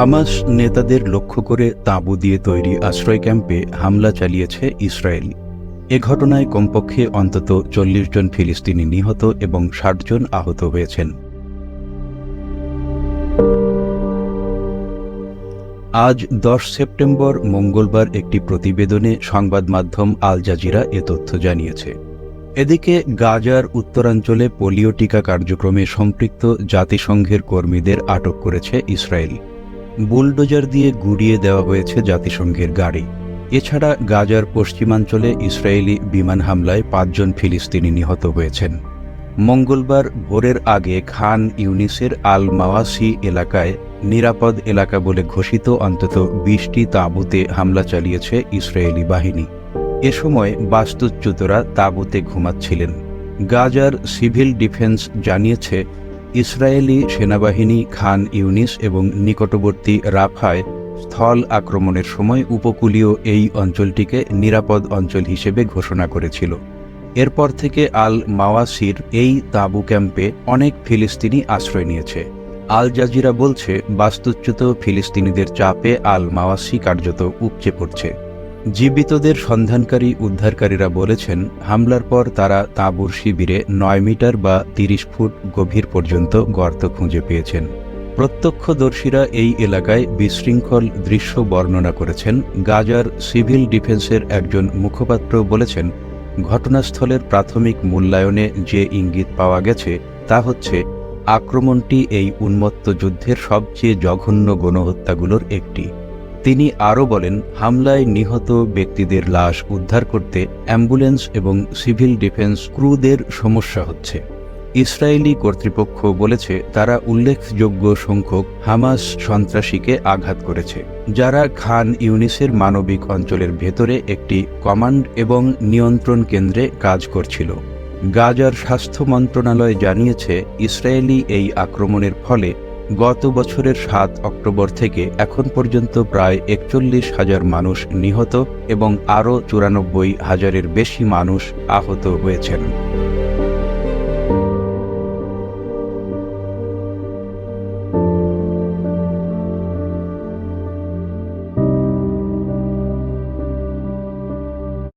Hamas নেতাদের লক্ষ্য করে তাঁবু দিয়ে তৈরি আশ্রয় ক্যাম্পে হামলা চালিয়েছে ইসরায়েল। এ ঘটনায় কমপক্ষে অন্তত চল্লিশ জন ফিলিস্তিনি নিহত এবং ষাট জন আহত হয়েছেন। আজ দশ সেপ্টেম্বর মঙ্গলবার একটি প্রতিবেদনে সংবাদ মাধ্যম আল জাজিরা এ তথ্য জানিয়েছে। এদিকে গাজার উত্তরাঞ্চলে পোলিও টিকা কার্যক্রমে সম্পৃক্ত জাতিসংঘের কর্মীদের আটক করেছে ইসরায়েল। বুলডোজার দিয়ে গুড়িয়ে দেওয়া হয়েছে জাতিসংঘের গাড়ি। এছাড়া গাজার পশ্চিমাঞ্চলে ইসরায়েলি বিমান হামলায় পাঁচজন ফিলিস্তিনি নিহত হয়েছেন। মঙ্গলবার ভোরের আগে খান ইউনিসের আল মাওয়াসি এলাকায় নিরাপদ এলাকা বলে ঘোষিত অন্তত বিশটি তাঁবুতে হামলা চালিয়েছে ইসরায়েলি বাহিনী। এ সময় বাস্তুচ্যুতরা তাঁবুতে ঘুমাচ্ছিলেন। গাজার সিভিল ডিফেন্স জানিয়েছে ইসরায়েলি সেনাবাহিনী খান ইউনিস এবং নিকটবর্তী রাফায় স্থল আক্রমণের সময় উপকূলীয় এই অঞ্চলটিকে নিরাপদ অঞ্চল হিসেবে ঘোষণা করেছিল। এরপর থেকে আল মাওয়াসির এই তাঁবু ক্যাম্পে অনেক ফিলিস্তিনি আশ্রয় নিয়েছে। আল জাজিরা বলছে, বাস্তুচ্যুত ফিলিস্তিনিদের চাপে আল মাওয়াসি কার্যত উপচে পড়ছে। জীবিতদের সন্ধানকারী উদ্ধারকারীরা বলেছেন, হামলার পর তারা তাঁবুর শিবিরে নয় মিটার বা তিরিশ ফুট গভীর পর্যন্ত গর্ত খুঁজে পেয়েছেন। প্রত্যক্ষদর্শীরা এই এলাকায় বিশৃঙ্খল দৃশ্য বর্ণনা করেছেন। গাজার সিভিল ডিফেন্সের একজন মুখপাত্র বলেছেন, ঘটনাস্থলের প্রাথমিক মূল্যায়নে যে ইঙ্গিত পাওয়া গেছে তা হচ্ছে, আক্রমণটি এই উন্মত্ত যুদ্ধের সবচেয়ে জঘন্য গণহত্যাগুলোর একটি। তিনি আরও বলেন, হামলায় নিহত ব্যক্তিদের লাশ উদ্ধার করতে অ্যাম্বুলেন্স এবং সিভিল ডিফেন্স ক্রুদের সমস্যা হচ্ছে। ইসরায়েলি কর্তৃপক্ষ বলেছে, তারা উল্লেখযোগ্য সংখ্যক হামাস সন্ত্রাসীকে আঘাত করেছে, যারা খান ইউনিসের মানবিক অঞ্চলের ভেতরে একটি কমান্ড এবং নিয়ন্ত্রণ কেন্দ্রে কাজ করছিল। গাজার স্বাস্থ্য মন্ত্রণালয় জানিয়েছে, ইসরায়েলি এই আক্রমণের ফলে গত বছরের সাত অক্টোবর থেকে এখন পর্যন্ত প্রায় একচল্লিশ হাজার মানুষ নিহত এবং আরও চুরানব্বই হাজারের বেশি মানুষ আহত হয়েছেন।